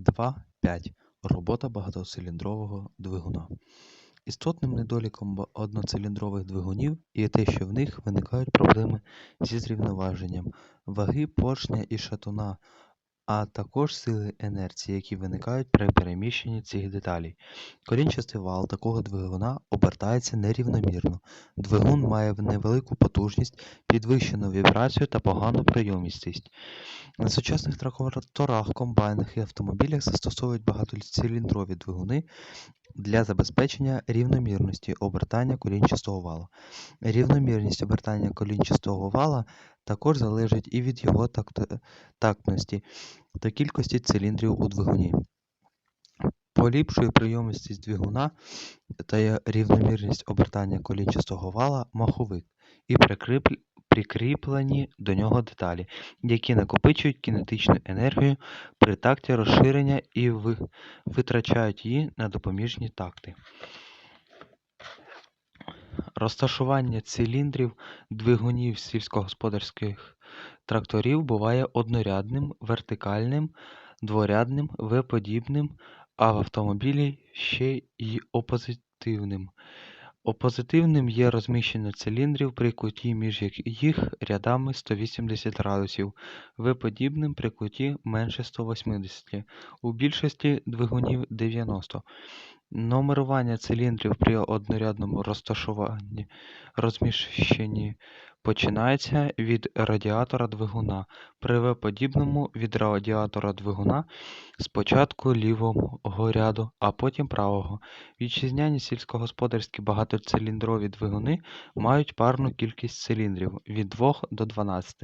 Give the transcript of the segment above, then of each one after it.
2.5. Робота багатоциліндрового двигуна. Істотним недоліком одноциліндрових двигунів є те, що в них виникають проблеми зі зрівноваженням ваги поршня і шатуна, а також сили інерції, які виникають при переміщенні цих деталей. Колінчастий вал такого двигуна обертається нерівномірно. Двигун має невелику потужність, підвищену вібрацію та погану прийомистість. На сучасних тракторах, комбайнах і автомобілях застосовують багатоциліндрові двигуни для забезпечення рівномірності обертання колінчастого вала. Рівномірність обертання колінчастого вала також залежить і від його тактності та кількості циліндрів у двигуні. Поліпшує прийомистість двигуна та рівномірність обертання колінчастого вала маховик і прикріплені до нього деталі, які накопичують кінетичну енергію при такті розширення і витрачають її на допоміжні такти. Розташування циліндрів двигунів сільськогосподарських тракторів буває однорядним, вертикальним, дворядним, В-подібним, а в автомобілі ще й опозитивним. Опозитивним є розміщення циліндрів при куті між їх рядами 180 градусів, В-подібним при куті менше 180, у більшості двигунів 90. Номерування циліндрів при однорядному розташуванні розміщенні починається від радіатора двигуна, при В-подібному – від радіатора двигуна спочатку лівого ряду, а потім правого. Вітчизняні сільськогосподарські багатоциліндрові двигуни мають парну кількість циліндрів від 2 до 12.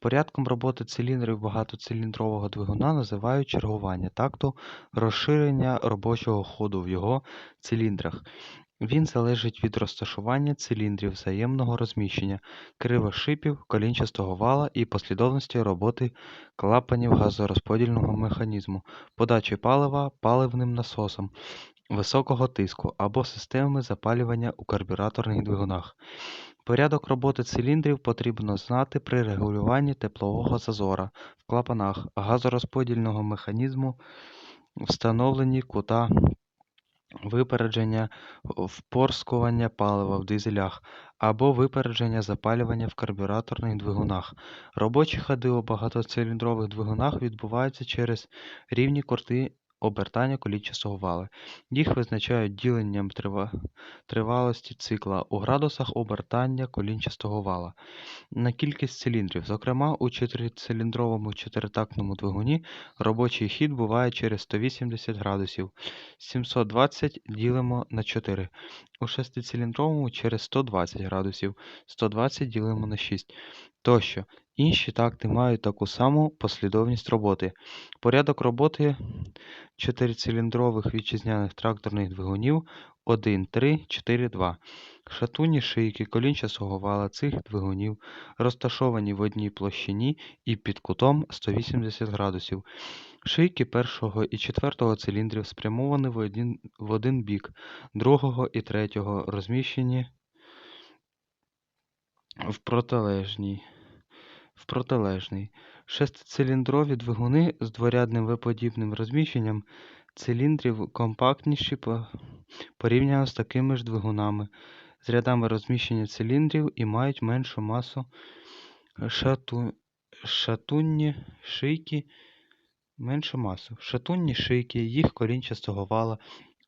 Порядком роботи циліндрів багатоциліндрового двигуна називають чергування такту розширення робочого ходу в його циліндрах. Він залежить від розташування циліндрів взаємного розміщення, кривошипів, колінчастого вала і послідовності роботи клапанів газорозподільного механізму, подачі палива паливним насосом високого тиску або системами запалювання у карбюраторних двигунах. Порядок роботи циліндрів потрібно знати при регулюванні теплового зазора в клапанах газорозподільного механізму, встановленні кута випередження впорскування палива в дизелях або випередження запалювання в карбюраторних двигунах. Робочі ходи у багатоциліндрових двигунах відбуваються через рівні кути обертання колічного вала. Їх визначають діленням тривалості цикла у градусах обертання колінчастого вала на кількість циліндрів. Зокрема, у чотирициліндровому чотиритактному двигуні робочий хід буває через 180 градусів. 720 ділимо на 4. У шестициліндровому через 120 градусів. 120 ділимо на 6 тощо. Інші такти мають таку саму послідовність роботи. Порядок роботи чотирициліндрових вітчизняних тракторних двигунів 1, 3, 4, 2. Шатунні шийки колінчастого вала цих двигунів розташовані в одній площині і під кутом 180 градусів. Шийки першого і четвертого циліндрів спрямовані в один, в один бік, другого і третього розміщені в протилежній в протилежний. Шестициліндрові двигуни з дворядним V-подібним розміщенням циліндрів компактніші порівняно з такими ж двигунами з рядами розміщення циліндрів і мають меншу масу шату... шатунні шийки меншу масу. Шатунні шийки їх корінчастого вала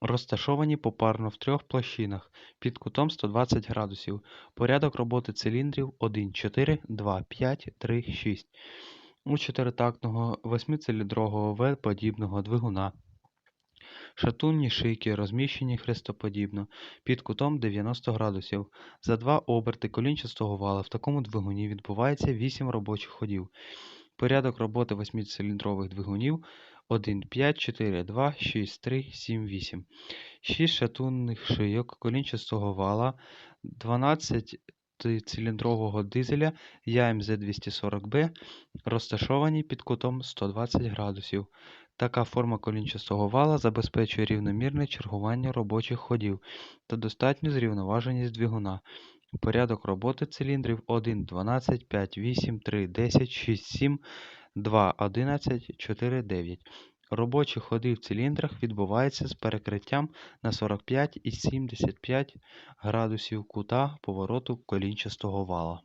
Розташовані попарно в трьох площинах під кутом 120 градусів. Порядок роботи циліндрів 1, 4, 2, 5, 3, 6 у чотиритактного восьмициліндрового В-подібного двигуна. Шатунні шийки розміщені хрестоподібно під кутом 90 градусів. За два оберти колінчастого вала в такому двигуні відбувається 8 робочих ходів. Порядок роботи восьмициліндрових двигунів 1, 5, 4, 2, 6, 3, 7, 8. 6 шатунних шийок колінчастого вала, 12 циліндрового дизеля ямз 240 б розташовані під кутом 120 градусів. Така форма колінчастого вала забезпечує рівномірне чергування робочих ходів та достатню зрівноваженість двигуна. Порядок роботи циліндрів 1, 12, 5, 8, 3, 10, 6, 7, 2, 11, 4, 9. Робочі ходи в циліндрах відбуваються з перекриттям на 45 і 75 градусів кута повороту колінчастого вала.